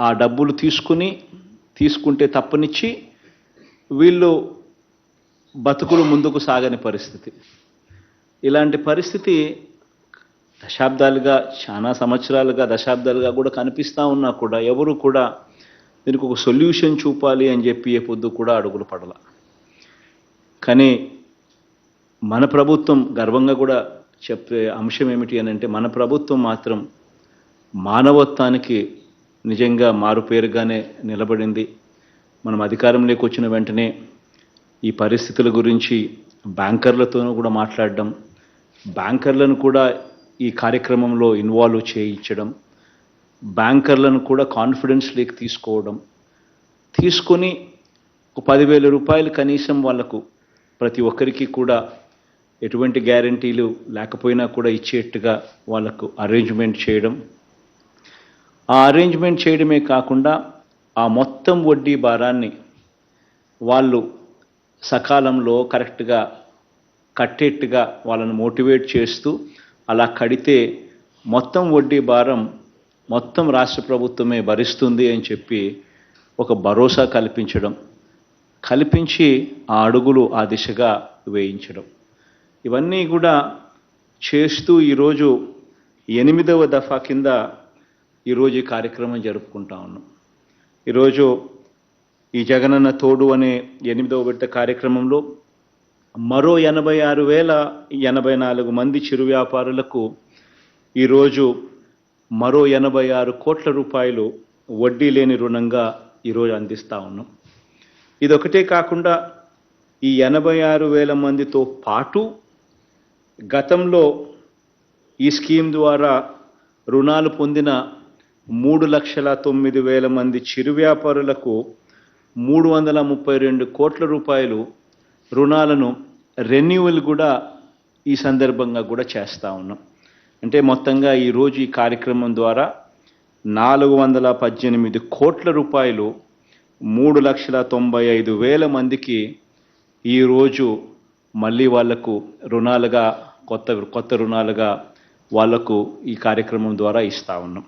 ఆ డబ్బులు తీసుకుని తీసుకుంటే తప్పనిచ్చి వీళ్ళు బతుకులు ముందుకు సాగని పరిస్థితి. ఇలాంటి పరిస్థితి దశాబ్దాలుగా చాలా సంవత్సరాలుగా దశాబ్దాలుగా కూడా కనిపిస్తూ ఉన్నా కూడా ఎవరు కూడా దీనికి ఒక సొల్యూషన్ చూపాలి అని చెప్పి ఏ పొద్దు కూడా అడుగులు పడల. కానీ మన ప్రభుత్వం గర్వంగా కూడా చెప్పే అంశం ఏమిటి అని అంటే మన ప్రభుత్వం మాత్రం మానవత్వానికి నిజంగా మారుపేరుగానే నిలబడింది. మనం అధికారంలోకి వచ్చిన వెంటనే ఈ పరిస్థితుల గురించి బ్యాంకర్లతోనూ కూడా మాట్లాడడం బ్యాంకర్లను కూడా ఈ కార్యక్రమంలో ఇన్వాల్వ్ చేయించడం బ్యాంకర్లను కూడా కాన్ఫిడెన్స్ లేక్ తీసుకోవడం తీసుకొని ఒక పదివేల రూపాయలు కనీసం వాళ్ళకు ప్రతి ఒక్కరికి కూడా ఎటువంటి గ్యారంటీలు లేకపోయినా కూడా ఇచ్చేట్టుగా వాళ్ళకు అరేంజ్మెంట్ చేయడం ఆ అరేంజ్మెంట్ చేయడమే కాకుండా ఆ మొత్తం వడ్డీ భారాన్ని వాళ్ళు సకాలంలో కరెక్ట్గా కట్టేట్టుగా వాళ్ళని మోటివేట్ చేస్తూ అలా కడితే మొత్తం వడ్డీ భారం మొత్తం రాష్ట్ర ప్రభుత్వమే భరిస్తుంది అని చెప్పి ఒక భరోసా కల్పించడం కల్పించి ఆ అడుగులు ఆ దిశగా వేయించడం. ఇవన్నీ కూడా చేస్తూ ఈరోజు ఎనిమిదవ దఫా కింద ఈరోజు ఈ కార్యక్రమం జరుపుకుంటా ఉన్నాం. ఈరోజు ఈ జగనన్న తోడు అనే ఎనిమిదవ విడత కార్యక్రమంలో మరో ఎనభై ఆరు వేల ఎనభై నాలుగు మంది చిరు వ్యాపారులకు ఈరోజు మరో ఎనభై ఆరు కోట్ల రూపాయలు వడ్డీ లేని రుణంగా ఈరోజు అందిస్తూ ఉన్నాం. ఇదొకటే కాకుండా ఈ ఎనభై ఆరు వేల మందితో పాటు గతంలో ఈ స్కీమ్ ద్వారా రుణాలు పొందిన మూడు లక్షల తొమ్మిది వేల మంది చిరు వ్యాపారులకు మూడు వందల ముప్పై రెండు కోట్ల రూపాయలు రుణాలను రెన్యువల్ కూడా ఈ సందర్భంగా కూడా చేస్తూ ఉన్నాం. అంటే మొత్తంగా ఈరోజు ఈ కార్యక్రమం ద్వారా నాలుగు వందల పద్దెనిమిది కోట్ల రూపాయలు మూడు లక్షల తొంభై ఐదు వేల మందికి ఈరోజు మళ్ళీ వాళ్ళకు రుణాలుగా కొత్త కొత్త రుణాలుగా వాళ్ళకు ఈ కార్యక్రమం ద్వారా ఇస్తా ఉన్నాం.